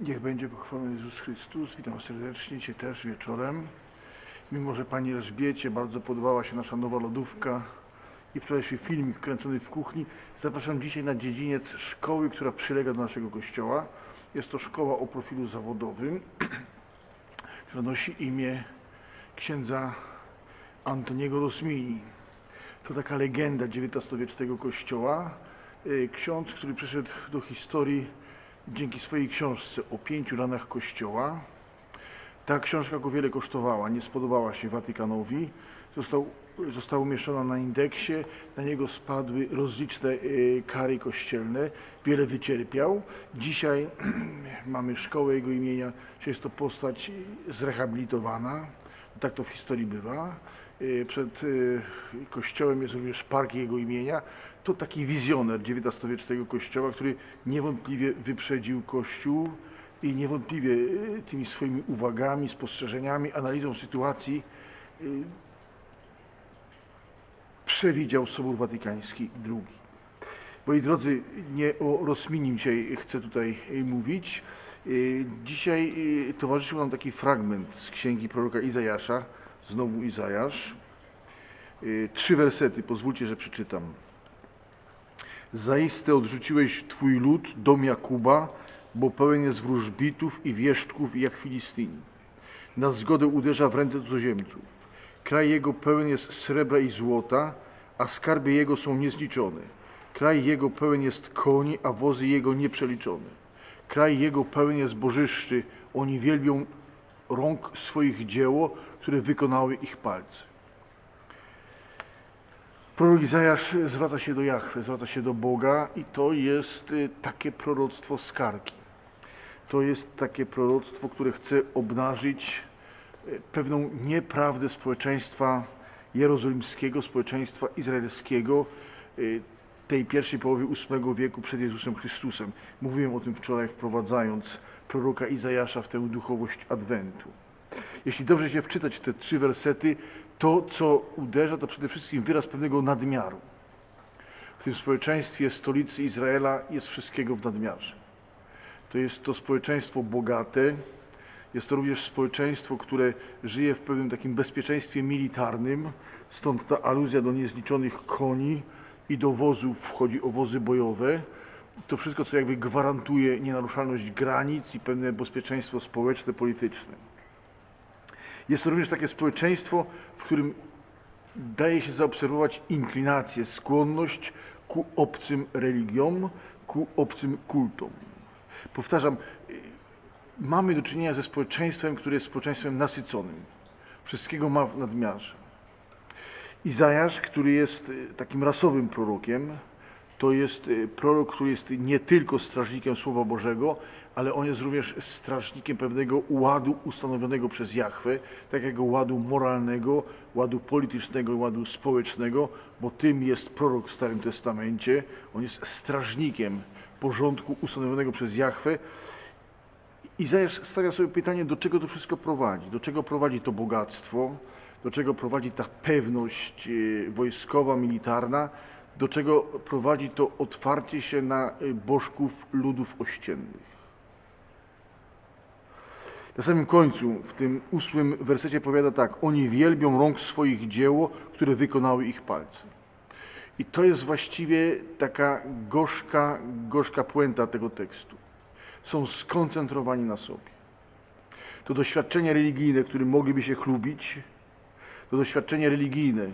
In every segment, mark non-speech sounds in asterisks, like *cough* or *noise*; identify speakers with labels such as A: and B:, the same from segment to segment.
A: Niech będzie pochwalony Jezus Chrystus. Witam serdecznie Cię też wieczorem. Mimo, że Pani Elżbiecie bardzo podobała się nasza nowa lodówka i wczorajszy filmik kręcony w kuchni, zapraszam dzisiaj na dziedziniec szkoły, która przylega do naszego kościoła. Jest to szkoła o profilu zawodowym, *clears throat* która nosi imię księdza Antoniego Rosmini. To taka legenda XIX-wiecznego kościoła. Y, Ksiądz, który przyszedł do historii dzięki swojej książce o pięciu ranach Kościoła. Ta książka go wiele kosztowała, nie spodobała się Watykanowi. Został, została umieszczona na indeksie, na niego spadły rozliczne y, kary kościelne, wiele wycierpiał. Dzisiaj *clears throat* mamy szkołę jego imienia, czy jest to postać zrehabilitowana, tak to w historii bywa. Y, Przed y, kościołem jest również park jego imienia. To taki wizjoner XIX-wiecznego kościoła, który niewątpliwie wyprzedził kościół i niewątpliwie y, tymi swoimi uwagami, spostrzeżeniami, analizą sytuacji przewidział Sobór Watykański II. Moi drodzy, nie o Rosminim dzisiaj chcę tutaj mówić. Dzisiaj towarzyszył nam taki fragment z księgi proroka Izajasza, znowu Izajasz. Y, Trzy wersety, pozwólcie, że przeczytam. Zaiste odrzuciłeś Twój lud, dom Jakuba, bo pełen jest wróżbitów i wieszczków jak Filistyni. Na zgodę uderza w ręce cudzoziemców. Kraj jego pełen jest srebra i złota, a skarby jego są niezliczone. Kraj jego pełen jest koni, a wozy jego nieprzeliczone. Kraj jego pełen jest bożyszczy, oni wielbią rąk swoich dzieło, które wykonały ich palce. Prorok Izajasz zwraca się do Jahwe, zwraca się do Boga i to jest y, takie proroctwo skargi. To jest takie proroctwo, które chce obnażyć y, pewną nieprawdę społeczeństwa jerozolimskiego, społeczeństwa izraelskiego y, tej pierwszej połowy VIII wieku przed Jezusem Chrystusem. Mówiłem o tym wczoraj wprowadzając proroka Izajasza w tę duchowość Adwentu. Jeśli dobrze się wczytać te trzy wersety, to co uderza, to przede wszystkim wyraz pewnego nadmiaru. W tym społeczeństwie stolicy Izraela jest wszystkiego w nadmiarze. To jest to społeczeństwo bogate, jest to również społeczeństwo, które żyje w pewnym takim bezpieczeństwie militarnym, stąd ta aluzja do niezliczonych koni i do wozów, chodzi o wozy bojowe. To wszystko, co jakby gwarantuje nienaruszalność granic i pewne bezpieczeństwo społeczne, polityczne. Jest to również takie społeczeństwo, w którym daje się zaobserwować inklinację, skłonność ku obcym religiom, ku obcym kultom. Powtarzam, y, mamy do czynienia ze społeczeństwem, które jest społeczeństwem nasyconym. Wszystkiego ma w nadmiarze. Izajasz, który jest y, takim rasowym prorokiem, to jest y, prorok, który jest nie tylko strażnikiem Słowa Bożego, ale on jest również strażnikiem pewnego ładu ustanowionego przez Jahwe, takiego ładu moralnego, ładu politycznego, ładu społecznego, bo tym jest prorok w Starym Testamencie. On jest strażnikiem porządku ustanowionego przez Jahwe. Izajasz stawia sobie pytanie, do czego to wszystko prowadzi, do czego prowadzi to bogactwo, do czego prowadzi ta pewność y, wojskowa, militarna, do czego prowadzi to otwarcie się na y, bożków ludów ościennych. Na samym końcu, w tym ósmym wersecie powiada tak, oni wielbią rąk swoich dzieło, które wykonały ich palce. I to jest właściwie taka gorzka, gorzka puenta tego tekstu. Są skoncentrowani na sobie. To doświadczenie religijne, którym mogliby się chlubić, to doświadczenie religijne,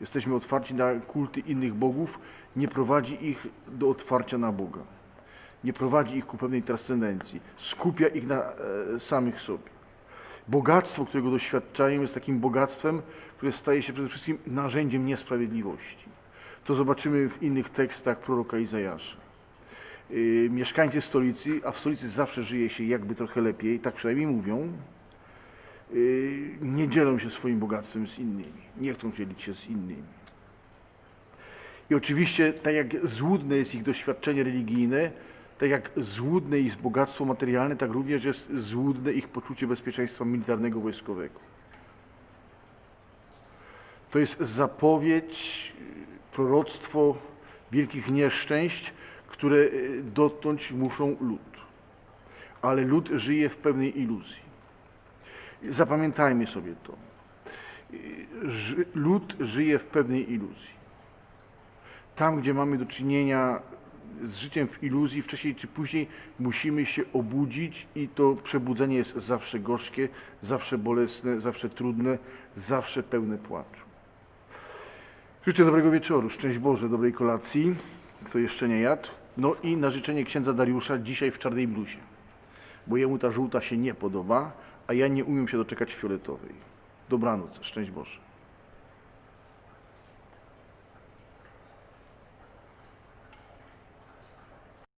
A: jesteśmy otwarci na kulty innych bogów, nie prowadzi ich do otwarcia na Boga. Nie prowadzi ich ku pewnej transcendencji. Skupia ich na e, samych sobie. Bogactwo, którego doświadczają, jest takim bogactwem, które staje się przede wszystkim narzędziem niesprawiedliwości. To zobaczymy w innych tekstach proroka Izajasza. Yy, mieszkańcy stolicy, a w stolicy zawsze żyje się jakby trochę lepiej, tak przynajmniej mówią, nie dzielą się swoim bogactwem z innymi, nie chcą dzielić się z innymi. I oczywiście, tak jak złudne jest ich doświadczenie religijne, tak jak złudne jest bogactwo materialne, tak również jest złudne ich poczucie bezpieczeństwa militarnego, wojskowego. To jest zapowiedź, proroctwo wielkich nieszczęść, które dotknąć muszą lud. ale lud żyje w pewnej iluzji. Zapamiętajmy sobie to. Lud żyje w pewnej iluzji. Tam, gdzie mamy do czynienia z życiem w iluzji, wcześniej czy później musimy się obudzić i to przebudzenie jest zawsze gorzkie, zawsze bolesne, zawsze trudne, zawsze pełne płaczu. Życzę dobrego wieczoru, szczęść Boże, dobrej kolacji, kto jeszcze nie jadł. No i na życzenie księdza Dariusza dzisiaj w czarnej bluzie, bo jemu ta żółta się nie podoba, a ja nie umiem się doczekać fioletowej. Dobranoc, szczęść Boże.